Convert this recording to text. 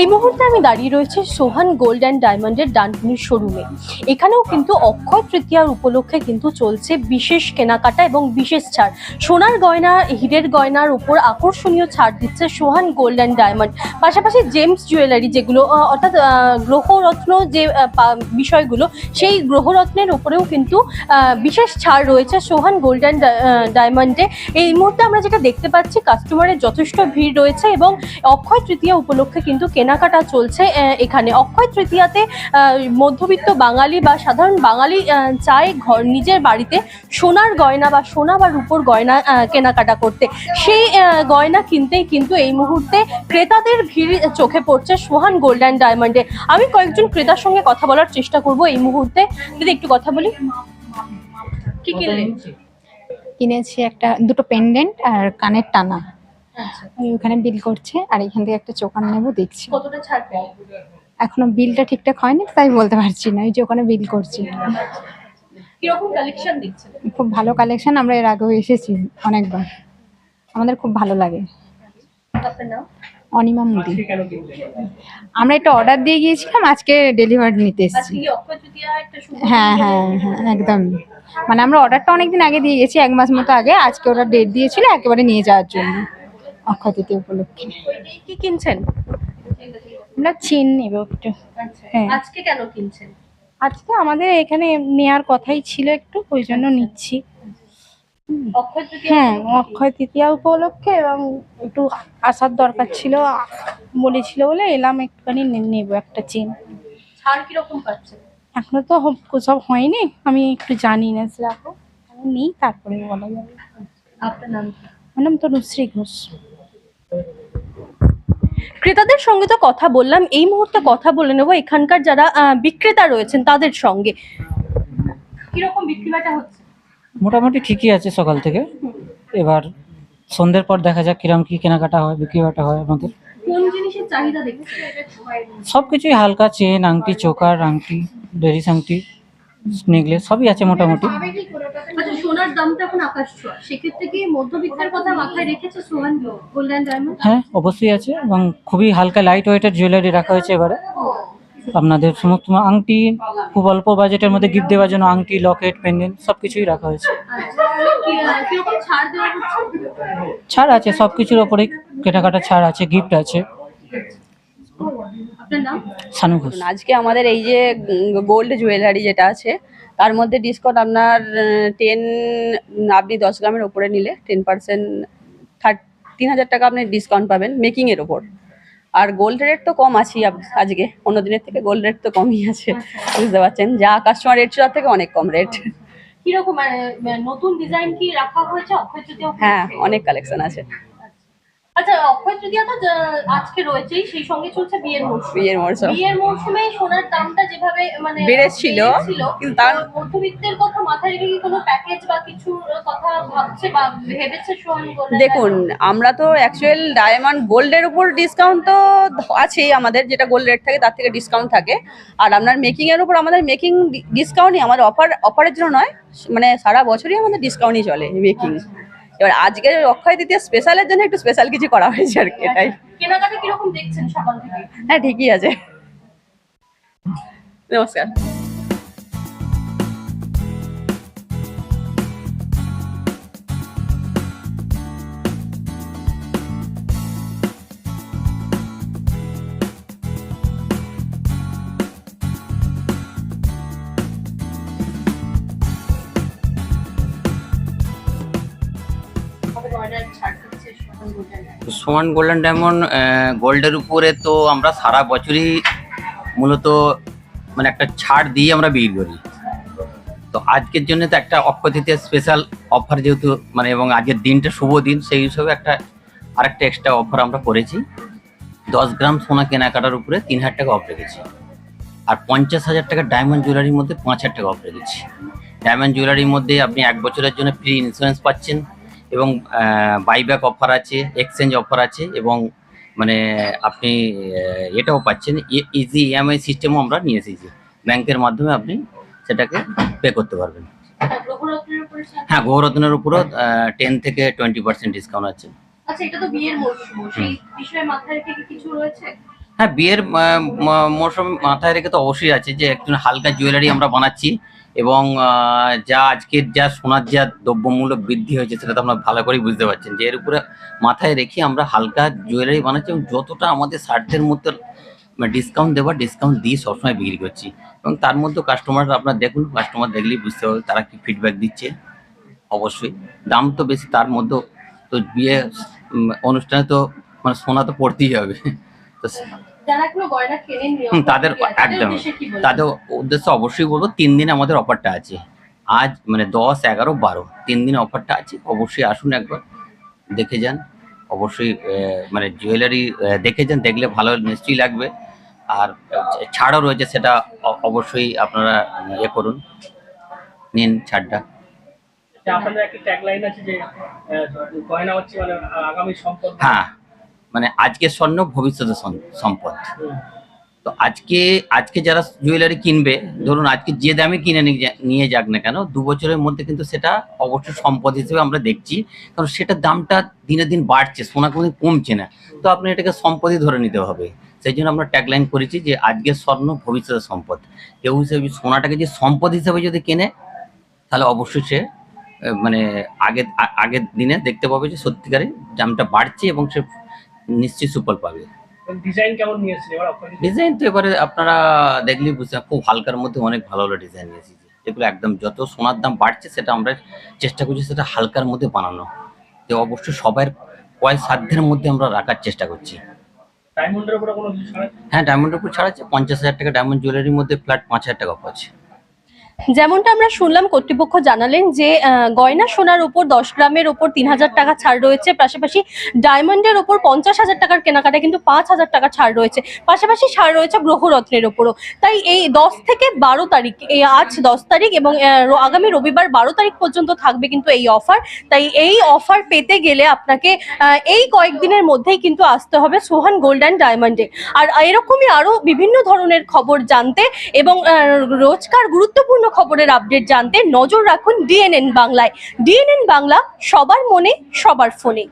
এই মুহূর্তে আমি দাঁড়িয়ে রয়েছে সোহান গোল্ড অ্যান্ড ডায়মন্ডের ডানকুনির শোরুমে। এখানেও কিন্তু অক্ষয় তৃতীয়ার উপলক্ষে কিন্তু চলছে বিশেষ কেনাকাটা এবং বিশেষ ছাড়। সোনার গয়না, হিরের গয়নার উপর আকর্ষণীয় ছাড় দিচ্ছে সোহান গোল্ড অ্যান্ড ডায়মন্ড। পাশাপাশি জেমস জুয়েলারি যেগুলো অর্থাৎ গ্রহরত্ন যে বিষয়গুলো, সেই গ্রহরত্নের উপরেও কিন্তু বিশেষ ছাড় রয়েছে সোহান গোল্ড অ্যান্ড ডায়মন্ডে। এই মুহূর্তে আমরা যেটা দেখতে পাচ্ছি, কাস্টমারের যথেষ্ট ভিড় রয়েছে এবং অক্ষয় তৃতীয়া উপলক্ষে কিন্তু কেনাকাটা চলছে এখানে। অক্ষয় তৃতীয়াতে মধ্যবিত্ত বাঙালি বা সাধারণ বাঙালি চায় ঘর, নিজের বাড়িতে সোনার গয়না বা সোনা বা রূপোর গয়না কেনাকাটা করতে। সেই গয়না কিনতেই কিন্তু এই মুহূর্তে ক্রেতাদের ভিড় চোখে পড়ছে সোহান গোল্ড অ্যান্ড ডায়মন্ডে। আমি কয়েকজন ক্রেতার সঙ্গে কথা বলার চেষ্টা করব এই মুহূর্তে। যদি একটু কথা বলি। কি কিনলেন কিনেছি একটা, দুটো পেন্ডেন্ট আর কানের টানা। ওই ওখানে বিল করছে আর এখান থেকে একটা চোকান নেব দেখছি। কতটা ছাড় এখনও বিলটা ঠিকঠাক হয়নি তাই বলতে পারছি না ওই যে ওখানে বিল করছি। কীরকম কালেকশন দিচ্ছেন খুব ভালো কালেকশন আমরা এর আগেও এসেছি অনেকবার। আমাদের খুব ভালো লাগে। অনিমা মুদি। আমরা একটা অর্ডার দিয়ে গিয়েছিলাম আজকে ডেলিভারি নিতে এসেছি। হ্যাঁ হ্যাঁ হ্যাঁ একদম। মানে আমরা অর্ডারটা অনেকদিন আগে দিয়ে গেছি এক মাস মতো আগে। আজকে ওরা ডেট দিয়েছিল একেবারে নিয়ে যাওয়ার জন্য। অক্ষয় তৃতীয় উপলক্ষে। কি কিনছেন? আমরা চিন নেব একটু। হ্যাঁ। আজকে কেন কিনছেন? আজকে আমাদের এখানে নেয়ার কথাই ছিল একটু ওই জন্য নিচ্ছি। হ্যাঁ অক্ষয় তৃতীয়া উপলক্ষে এবং একটু আসার দরকার ছিল বলেছিল বলে এলাম একটুখানি নেব একটা চেন। ছাড় কীরকম পাচ্ছেন? এখনও তো সব হয়নি আমি একটু জানি না সেরকম নিই তারপরে বলা যাবে। আপনার নাম? আমার নাম তো নুশ্রী ঘোষ। ক্রেতাদের সঙ্গে তো কথা বললাম এই মুহূর্তে কথা বলে নেব। এখানকার যারা বিক্রেতা রয়েছেন তাদের সঙ্গে। কীরকম বিক্রি বাটা হচ্ছে? মোটামুটি ঠিকই আছে সকাল থেকে। এবার সন্ধ্যের পর দেখা যাক কিরম কি কেনাকাটা হয় বিক্রি বাটা হয় আমাদের। কোন জিনিসের চাহিদা দেখছেন? সব কিছুই হালকা চেন আংটি চোকার আংটি ডেরিস আংটি নেকলেস সবই আছে মোটামুটি। আচ্ছা সোনার দামটা এখন আকাশ ছোঁয়া। সেক্ষেত্রে কি মধ্যবিত্তের কথা মাথায় রেখেছে সোহান? Golden diamond? হ্যাঁ অবশ্যই আছে এবং খুবই হালকা লাইট ওয়েটের জুয়েলারি রাখা হয়েছে এবারে। আপনাদের সমস্ত আংটি খুব অল্প বাজেটের মধ্যে গিফট দেওয়ার জন্য আংটি লকেট পেন্ডেন্ট সব কিছুই রাখা হয়েছে। ছাড় দেওয়া হচ্ছে? ছাড় আছে সব কিছুর ওপরে কেনাকাটা ছাড় আছে গিফট আছে। সানু ঘোষ। আজকে আমাদের এই যে গোল্ড জুয়েলারি যেটা আছে তার মধ্যে ডিসকাউন্ট আপনার টেন আপনি দশ গ্রামের ওপরে নিলে টেন পার্সেন্ট থার্ট তিন হাজার টাকা আপনি ডিসকাউন্ট পাবেন মেকিংয়ের ওপর। আর গোল্ড রেট তো কম আছেই আজকে অন্য দিনের থেকে গোল্ড রেট তো কমই আছে বুঝতে পারছেন? যা কাস্টমার রেট ছিল তার থেকে অনেক কম রেট কীরকম মানে, মানে নতুন ডিজাইন কি রাখা হয়েছে? হ্যাঁ অনেক কালেকশন আছে। আচ্ছা অক্ষয় তৃতীয়া তো আজকে রয়েছেই সেই সঙ্গে চলছে বিয়ের মৌসুম বিয়ের মরশুম। বিয়ের মৌসুমে সোনার দামটা যেভাবে মানে বেড়েছিল, বেড়েছিল, কিন্তু তার- মধ্যবিত্তের কথা মাথায় রেখে কি কোনো প্যাকেজ বা কিছু কথা ভাবছে বা ভেবেছে সোহান দেখুন আমরা তো অ্যাকচুয়াল ডায়মন্ড গোল্ডের উপর ডিসকাউন্ট তো আছেই আমাদের যেটা গোল্ড রেট থাকে তার থেকে ডিসকাউন্ট থাকে। আর আপনার মেকিং এর উপর আমাদের মেকিং ডিসকাউন্টই আমাদের অফার অফারের জন্য নয় মানে সারা বছরই আমাদের ডিসকাউন্টই চলে মেকিং এবার আজকে অক্ষয় তৃতীয় স্পেশালের জন্য একটু স্পেশাল কিছু করা হয়েছে আর কি এটাই কেনাকাটা কীরকম দেখছেন সকাল থেকে? হ্যাঁ ঠিকই আছে। নমস্কার। সোয়ান গোল্ডেন ডায়মন্ড গোল্ডের উপরে তো আমরা সারা বছরই মূলত মানে একটা ছাড় দিয়ে আমরা বিক্রি করি। তো আজকের জন্য তো একটা অক্ষতিথির স্পেশাল অফার যেহেতু মানে এবং আজকের দিনটা শুভ দিন, সেই হিসাবে একটা আরেকটা এক্সট্রা অফার আমরা করেছি। দশ গ্রাম সোনা কেনাকাটার উপরে তিন হাজার টাকা অফ রেখেছি। আর পঞ্চাশ হাজার টাকা ডায়মন্ড জুয়েলারির মধ্যে পাঁচ হাজার টাকা অফ রেখেছি। ডায়মন্ড জুয়েলারির মধ্যে আপনি এক বছরের জন্য ফ্রি ইন্স্যুরেন্স পাচ্ছেন। এবং বাইব্যাক অফার আছে এক্সচেঞ্জ অফার আছে এবং মানে আপনি এটাও পাচ্ছেন। ইজি ইএমআই সিস্টেমও আমরা নিয়ে এসেছি। ব্যাংকের মাধ্যমে আপনি সেটাকে পে করতে পারবেন। ছাড়। হ্যাঁ গৌরত্নের উপরও টেন থেকে টোয়েন্টি পার্সেন্ট ডিসকাউন্ট আছে। আচ্ছা বিয়ের মৌসুম হ্যাঁ বিয়ের মরশুম মাথায় রেখে তো অবশ্যই আছে যে একজন হালকা জুয়েলারি আমরা বানাচ্ছি। এবং যা আজকের যা সোনার যা দ্রব্যমূল্য বৃদ্ধি হয়েছে সেটা তো আপনারা ভালো করেই বুঝতে পারছেন যে এর উপরে মাথায় রেখে আমরা হালকা জুয়েলারি বানাচ্ছি এবং যতটা আমাদের সাধ্যের মধ্যে ডিসকাউন্ট দেওয়া ডিসকাউন্ট দিয়ে সবসময় বিক্রি করছি। এবং তার মধ্যে কাস্টমার আপনার দেখুন কাস্টমার দেখলেই বুঝতে পারবে তারা কি ফিডব্যাক দিচ্ছে। অবশ্যই। দাম তো বেশি, তার মধ্যেও তো বিয়ে অনুষ্ঠানে তো মানে সোনা তো পড়তেই হবে। তো তাদের একদম? তাদের উদ্দেশ্যে অবশ্যই বলব তিন দিন আমাদের অফারটা আছে। আজ মানে দশ এগারো বারো তিন দিন অফারটা আছে। অবশ্যই আসুন একবার দেখে যান। অবশ্যই মানে জুয়েলারি দেখে যান দেখলে ভালো নিশ্চয়ই লাগবে। আর ছাড়ও রয়েছে সেটা অবশ্যই আপনারা ইয়ে করুন। নিন ছাড়টা। হচ্ছে মানে হ্যাঁ মানে আজকের স্বর্ণ ভবিষ্যতের সম- সম্পদ। তো আজকে আজকে যারা জুয়েলারি কিনবে, ধরুন আজকে যে দামে কিনে নিয়ে যাক না কেন, দু বছরের মধ্যে কিন্তু সেটা অবশ্যই সম্পদ হিসেবে আমরা দেখছি। কারণ সেটার দামটা দিনে দিন বাড়ছে, সোনা কোনো কমছে না। তো আপনি এটাকে সম্পদই ধরে নিতে হবে। সেই জন্য আমরা ট্যাগলাইন করেছি যে আজকের স্বর্ণ ভবিষ্যতের সম্পদ। কেউ হিসেবে সোনাটাকে যে সম্পদ হিসেবে যদি কেনে, তাহলে অবশ্যই সে মানে আগের আগের দিনে দেখতে পাবে যে সত্যিকারে দামটা বাড়ছে এবং সে নিশ্চয়ই সুফল পাবে। ডিজাইন কেমন নিয়েছেন? এবার ডিজাইন তো এবারে আপনারা দেখলেই বুঝতে খুব হালকার মধ্যে অনেক ভালো ভালো ডিজাইন নিয়ে এসেছি যেগুলো একদম যত সোনার দাম বাড়ছে সেটা আমরা চেষ্টা করছি সেটা হালকার মধ্যে বানানো। যে অবশ্যই সবার কয় সাধ্যের মধ্যে আমরা রাখার চেষ্টা করছি। ডায়মন্ডের উপরে কোনো হ্যাঁ ডায়মন্ডের উপর ছাড় আছে পঞ্চাশ হাজার টাকা ডায়মন্ড জুয়েলারির মধ্যে ফ্ল্যাট পাঁচ হাজার টাকা অফ আছে যেমনটা আমরা শুনলাম, কর্তৃপক্ষ জানালেন যে গয়না সোনার উপর দশ গ্রামের উপর তিন হাজার টাকা ছাড় রয়েছে, পাশাপাশি ডায়মন্ডের উপর পঞ্চাশ হাজার টাকার কেনাকাটায় কিন্তু পাঁচ হাজার টাকা ছাড় রয়েছে, পাশাপাশি ছাড় রয়েছে গ্রহরত্নের ওপরও। তাই এই দশ থেকে বারো তারিখ, এই আজ দশ তারিখ এবং আগামী রবিবার বারো তারিখ পর্যন্ত থাকবে কিন্তু এই অফার। তাই এই অফার পেতে গেলে আপনাকে এই কয়েকদিনের মধ্যেই কিন্তু আসতে হবে সোহান গোল্ড অ্যান্ড ডায়মন্ডে। আর এরকমই আরও বিভিন্ন ধরনের খবর জানতে এবং রোজকার গুরুত্বপূর্ণ খবরের আপডেট জানতে নজর রাখুন ডিএনএন বাংলায়। ডিএনএন বাংলা সবার মনে সবার ফোনে।